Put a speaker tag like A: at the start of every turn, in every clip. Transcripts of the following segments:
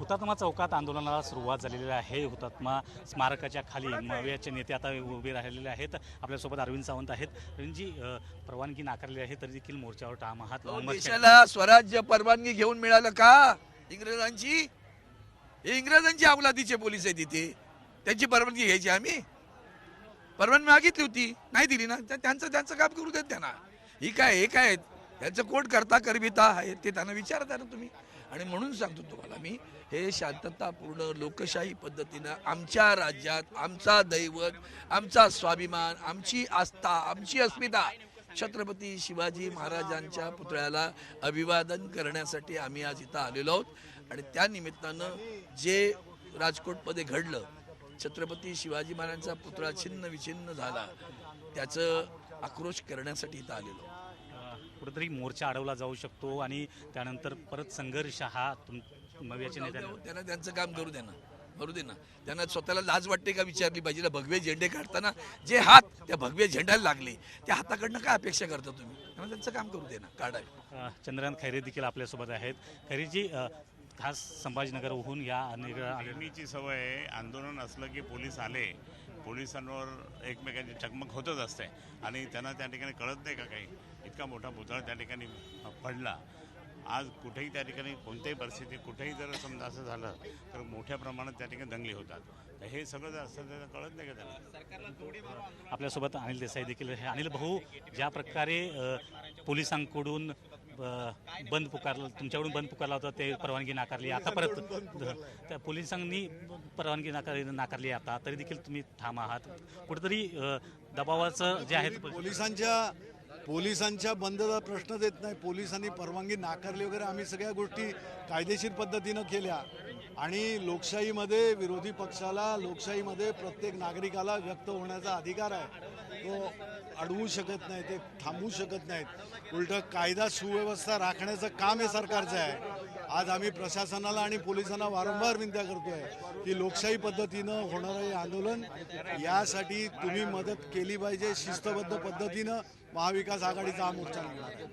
A: हुतात्मा चौकात आंदोलनाला सुरुवात झालेली आहे. हुतात्मा स्मारकाच्या खाली मवियाचे नेते आता उभे राहिलेले आहेत. आपल्यासोबत अरविंद सावंत आहेत. अरविंदजी अ, परवानगी नाकारली आहे तरी देखील मोर्चावर ठाम आहात.
B: देशाला स्वराज्य परवानगी घेऊन मिळालं का? इंग्रजांची? हे इंग्रजांची अवलादीचे पोलीस आहेत इथे. त्यांची परवानगी घ्यायची आम्ही. परवानगी मागितली होती. नाही दिली ना. त्या- त्यांचं त्यांचं काम करू देत त्यांना. ही काय हे काय? त्यांचं कोण करता करविता आहे ते त्यांना विचारता ना तुम्ही. आणि म्हणून सांगतो तुम्हाला मी हे शांततापूर्ण लोकशाही पद्धतीनं आमच्या राज्यात आमचा दैवत आमचा स्वाभिमान आमची आस्था आमची अस्मिता छत्रपती शिवाजी महाराजांच्या पुतळ्याला अभिवादन करण्यासाठी आम्ही आज इथं आलेलो आहोत आणि त्या निमित्तानं जे राजकोटमध्ये घडलं छत्रपती शिवाजी महाराजांचा पुतळा छिन्न विछिन्न झाला त्याचं आक्रोश करण्यासाठी इथं आलेलो आहोत.
A: कुठेतरी मोर्चा अडवला जाऊ शकतो आणि त्यानंतर परत संघर्ष हा तुम नेत्यांना
B: हो, त्यांना त्यांचं काम करू दे ना. करू दे ना. त्यांना स्वतःला लाज वाटते का विचारली पाहिजे? ना भगवे झेंडे काढताना जे हात त्या भगवे झेंड्याला लागले त्या हाताकडनं काय अपेक्षा करता तुम्ही? त्यांना त्यांचं काम करू दे ना काढावे.
A: चंद्रकांत खैरे देखील आपल्यासोबत आहेत. खैरेजी अ, खास संभाजीनगरहून या अनेक आलेले
C: नेहमीची सवय आहे. आंदोलन असलं की पोलीस आले पोलिसांवर एकमेकांची चकमक होतच असते. आणि त्यांना त्या ठिकाणी कळत नाही का काही? इतका मोठा पुतळा त्या ठिकाणी पडला. आज कुठेही त्या ठिकाणी कोणत्याही परिस्थितीत कुठेही जर समजा असं झालं तर मोठ्या प्रमाणात त्या ठिकाणी दंगली होतात. तर हे सगळं जर असतं त्याला कळत नाही का त्यांना?
A: आपल्यासोबत अनिल देसाई देखील अनिल भाऊ ज्या प्रकारे पोलिसांकडून बंद पुकारलं तुमच्याकडून बंद पुकारला होता ते परवानगी नाकारली. आता परत त्या पोलिसांनी परवानगी नाकारली नाकारली आता. तरी देखील तुम्ही ठाम आहात. कुठेतरी दबावाचं जे आहे
D: पोलिसांच्या पोलिसांच्या बंदचा प्रश्नच येत नाही. पोलिसांनी परवानगी नाकारली वगैरे आम्ही सगळ्या गोष्टी कायदेशीर पद्धतीनं केल्या. आणि लोकशाहीमध्ये विरोधी पक्षाला लोकशाहीमध्ये प्रत्येक नागरिकाला व्यक्त होण्याचा अधिकार आहे. तो अडवू शकत नाही ते थांबवू शकत नाहीत. उलट कायदा सुव्यवस्था राखण्याचं काम हे सरकारचं आहे. आज आम्ही प्रशासनाला आणि पोलिसांना वारंवार विनंत्या करतोय की लोकशाही पद्धतीनं होणारं हे आंदोलन यासाठी तुम्ही मदत केली पाहिजे शिस्तबद्ध पद्धतीनं महाविकास आघाडीचा हा मोर्चा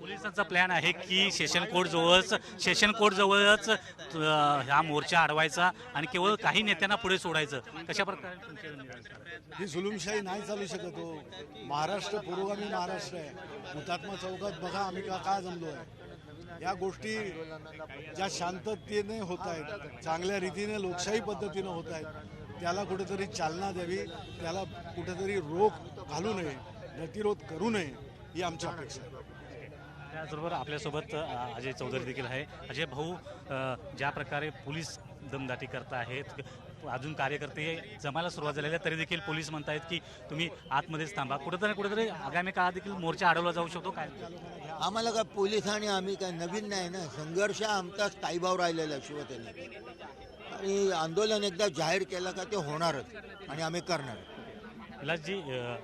A: पोलिसांचा प्लॅन आहे की सेशन कोर्ट जवळच सेशन कोर्ट जवळच हा मोर्चा अडवायचा आणि केवळ काही नेत्यांना पुढे सोडायचं. कशा प्रकारे?
D: ही जुलुमशाही नाही चालू शकत हो. महाराष्ट्र पुरोगामी महाराष्ट्र आहे. हुतात्मा चौकात बघा आम्ही का जमलो आहे या गोष्टी ज्या शांततेने होत आहेत चांगल्या रीतीने लोकशाही पद्धतीनं होत आहेत त्याला कुठेतरी चालना द्यावी त्याला कुठेतरी रोख घालू नये गतिरोध करू नये ही आमची अपेक्षा आहे.
A: त्याचबरोबर आपल्यासोबत अजय चौधरी देखील आहे. अजय भाऊ ज्या प्रकारे पोलीस दमदाटी करत आहेत. अजून कार्यकर्ते जमायला सुरुवात झालेली आहे. तरी देखील पोलीस म्हणतायत की तुम्ही आतमध्येच थांबा. कुठेतरी कुठेतरी आगामी काळात देखील मोर्चा अडवला जाऊ शकतो. काय?
E: आम्हाला काय पोलीस आणि आम्ही काय नवीन नाही ना. संघर्ष आमचा स्थायीभाव राहिलेला आहे शिवसेनेत. आणि आंदोलन एकदा जाहीर केलं का ते होणारच आणि आम्ही करणार.
A: विलासजी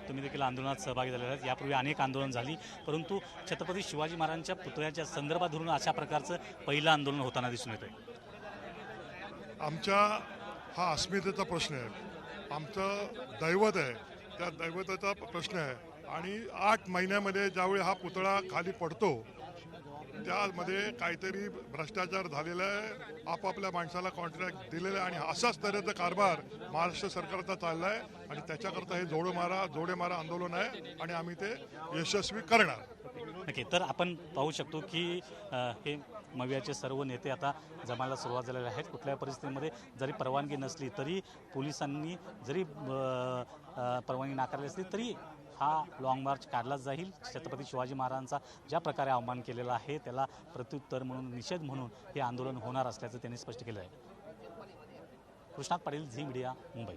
A: तुम्ही देखील आंदोलनात सहभागी झालेले आहेत. यापूर्वी अनेक आंदोलन झाली. परंतु छत्रपती शिवाजी महाराजांच्या पुतळ्याच्या संदर्भात धरून अशा प्रकारचं पहिलं आंदोलन होताना दिसून येतं
F: आमच्या हा अस्मितेचा प्रश्न आहे. आमचं दैवत आहे. त्या दैवताचा प्रश्न आहे. आणि आठ महिन्यामध्ये ज्यावेळी हा पुतळा खाली पडतो त्यामध्ये काहीतरी भ्रष्टाचार झालेला आहे. आपापल्या माणसाला कॉन्ट्रॅक्ट दिलेला आहे. आणि असाच तऱ्हेचा कारभार महाराष्ट्र सरकारचा चालला आहे आणि त्याच्याकरता हे जोडे मारा जोडे मारा आंदोलन आहे. आणि आम्ही ते यशस्वी करणार.
A: नक्की तर आपण पाहू शकतो की हे मवियाचे सर्व नेते आता जमायला सुरुवात झालेले आहेत. कुठल्याही परिस्थितीमध्ये जरी परवानगी नसली तरी पोलिसांनी जरी परवानगी नाकारली असली तरी हा लाँग मार्च काढलाच जाईल. छत्रपती शिवाजी महाराजांचा ज्या प्रकारे अवमान केलेला आहे त्याला प्रत्युत्तर म्हणून निषेध म्हणून हे आंदोलन होणार असल्याचं त्यांनी स्पष्ट केलं आहे. Krishnat Patil Zee media Mumbai.